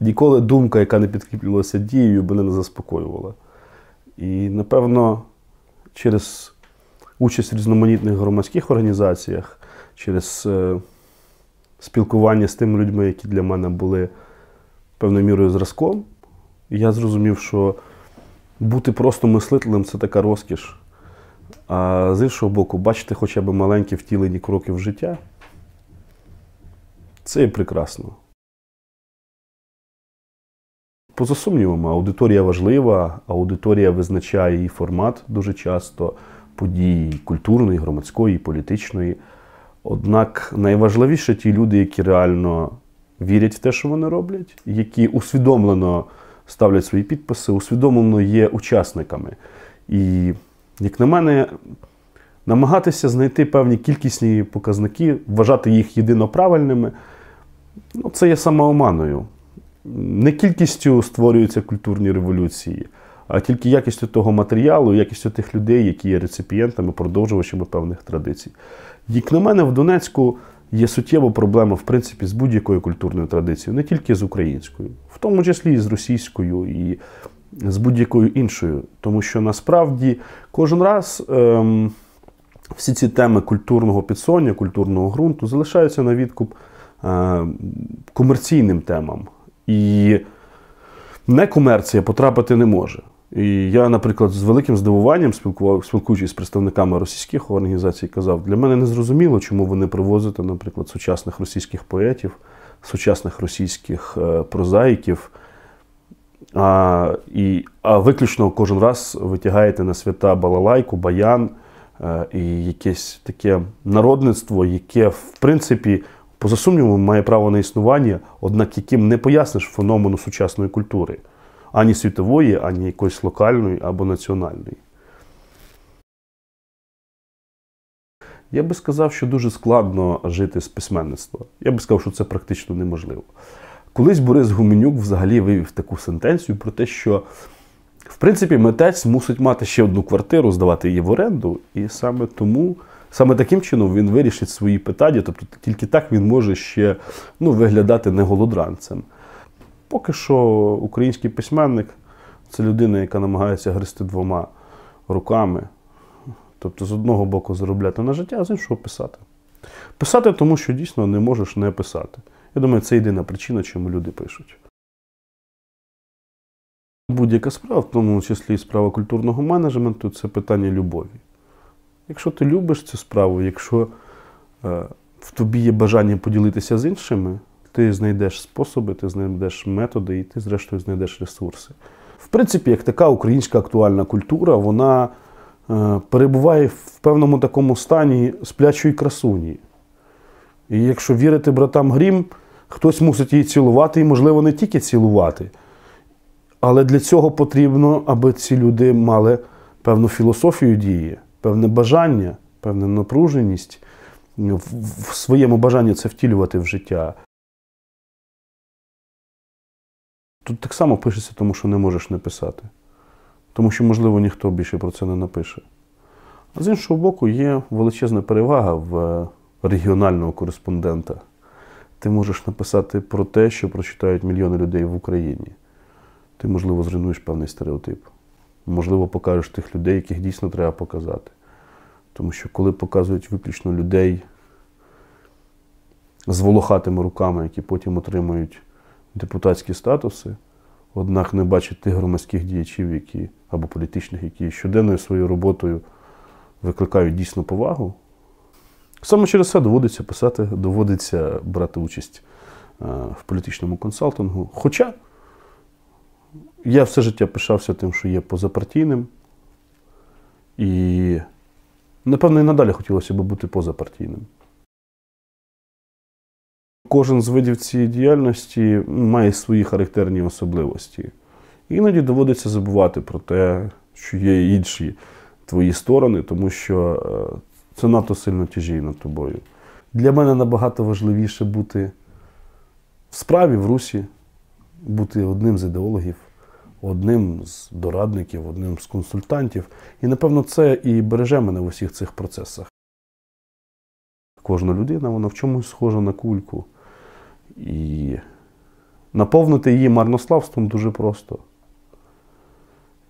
Ніколи думка, яка не підкріплювалася дією, мене не заспокоювала. І, напевно, через участь в різноманітних громадських організаціях, через е, спілкування з тими людьми, які для мене були певною мірою зразком, я зрозумів, що бути просто мислителем це така розкіш. А з іншого боку, бачити хоча б маленькі втілені кроки в життя це є прекрасно. Поза сумнівом, аудиторія важлива, аудиторія визначає її формат дуже часто події культурної, громадської, політичної. Однак найважливіше ті люди, які реально вірять в те, що вони роблять, які усвідомлено ставлять свої підписи, усвідомлено є учасниками. І, як на мене, намагатися знайти певні кількісні показники, вважати їх єдино правильними, ну, це є самооманою. Не кількістю створюються культурні революції, а тільки якістю того матеріалу, якістю тих людей, які є реципієнтами, продовжувачами певних традицій. Як на мене, в Донецьку є суттєва проблема, в принципі, з будь-якою культурною традицією, не тільки з українською, в тому числі і з російською, і з будь-якою іншою. Тому що насправді кожен раз ем, всі ці теми культурного підсоння, культурного ґрунту залишаються на відкуп е, комерційним темам. І некомерція потрапити не може. І я, наприклад, з великим здивуванням спілкував, спілкуючись з представниками російських організацій, казав, для мене не зрозуміло, чому ви не привозите, наприклад, сучасних російських поетів, сучасних російських е, прозаїків, а і, а виключно кожен раз витягаєте на свята балалайку, баян е, і якесь таке народництво, яке, в принципі, поза сумнівом, має право на існування, однак яким не поясниш феномену сучасної культури ані світової, ані якоїсь локальної або національної. Я би сказав, що дуже складно жити з письменництва. Я би сказав, що це практично неможливо. Колись Борис Гуменюк взагалі вивів таку сентенцію про те, що в принципі митець мусить мати ще одну квартиру, здавати її в оренду, і саме тому, саме таким чином він вирішить свої питання, тобто тільки так він може ще ну, виглядати не голодранцем. Поки що український письменник це людина, яка намагається гристи двома руками. Тобто, з одного боку, заробляти на життя, а з іншого писати. Писати, тому що дійсно не можеш не писати. Я думаю, це єдина причина, чому люди пишуть. Будь-яка справа, в тому числі і справа культурного менеджменту, це питання любові. Якщо ти любиш цю справу, якщо е, в тобі є бажання поділитися з іншими, ти знайдеш способи, ти знайдеш методи і ти, зрештою, знайдеш ресурси. В принципі, як така українська актуальна культура, вона е, перебуває в певному такому стані сплячої красуні. І якщо вірити братам Грім, хтось мусить її цілувати, і, можливо, не тільки цілувати. Але для цього потрібно, аби ці люди мали певну філософію дії, певне бажання, певну напруженість в своєму бажанні це втілювати в життя. Тут так само пишеться, тому що не можеш не писати. Тому що, можливо, ніхто більше про це не напише. А з іншого боку, є величезна перевага в е, регіонального кореспондента. Ти можеш написати про те, що прочитають мільйони людей в Україні. Ти, можливо, зруйнуєш певний стереотип. Можливо, покажеш тих людей, яких дійсно треба показати. Тому що коли показують виключно людей з волохатими руками, які потім отримують депутатські статуси, однак не бачить тих громадських діячів, які або політичних, які щоденною своєю роботою викликають дійсно повагу. Саме через це доводиться писати, доводиться брати участь е, в політичному консалтингу. Хоча я все життя пишався тим, що є позапартійним. І, напевно, і надалі хотілося б бути позапартійним. Кожен з видів цієї діяльності має свої характерні особливості. Іноді доводиться забувати про те, що є інші твої сторони, тому що е, це надто сильно тяжіє над тобою. Для мене набагато важливіше бути в справі в русі, бути одним з ідеологів, одним з дорадників, одним з консультантів. І, напевно, це і береже мене в усіх цих процесах. Кожна людина, вона в чомусь схожа на кульку. І наповнити її марнославством дуже просто.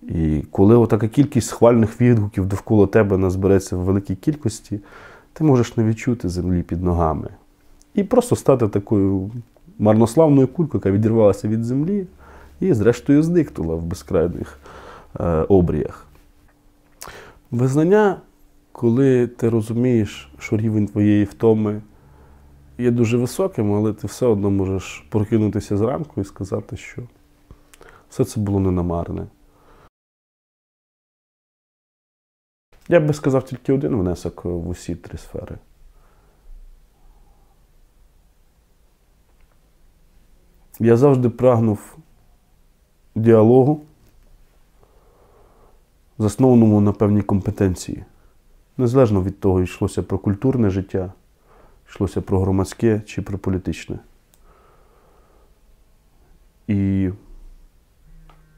І коли така кількість схвальних відгуків довкола тебе назбереться в великій кількості, ти можеш не відчути землі під ногами. І просто стати такою марнославною кулькою, яка відірвалася від землі і, зрештою, зникнула в безкрайних е, обріях. Визнання, коли ти розумієш, що рівень твоєї втоми є дуже високим, але ти все одно можеш прокинутися зранку і сказати, що все це було ненамарне. Я б сказав тільки один внесок в усі три сфери. Я завжди прагнув діалогу, заснованому на певній компетенції. Незалежно від того, йшлося про культурне життя, йшлося про громадське чи про політичне. І,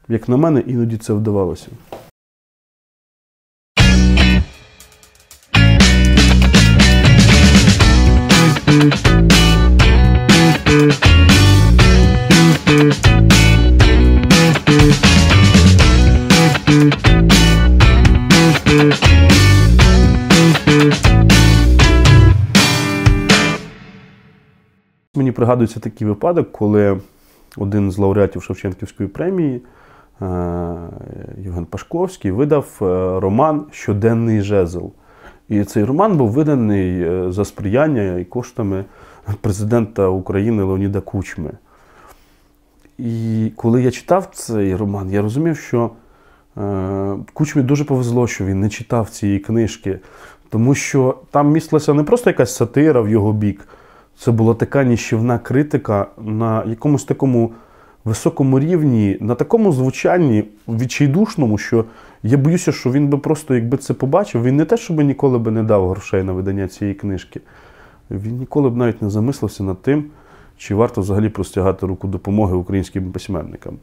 як на мене, іноді це вдавалося. Пригадується такий випадок, коли один з лауреатів Шевченківської премії е, Євген Пашковський видав е, роман Щоденний жезл. І цей роман був виданий е, за сприяння і коштами президента України Леоніда Кучми. І коли я читав цей роман, я розумів, що Кучмі дуже повезло, що він не читав цієї книжки, тому що там містилася не просто якась сатира в його бік. Це була така ніщівна критика на якомусь такому високому рівні, на такому звучанні відчайдушному, що я боюся, що він би просто, якби це побачив, він не те, щоб ніколи би не дав грошей на видання цієї книжки. Він ніколи б навіть не замислився над тим, чи варто взагалі простягати руку допомоги українським письменникам.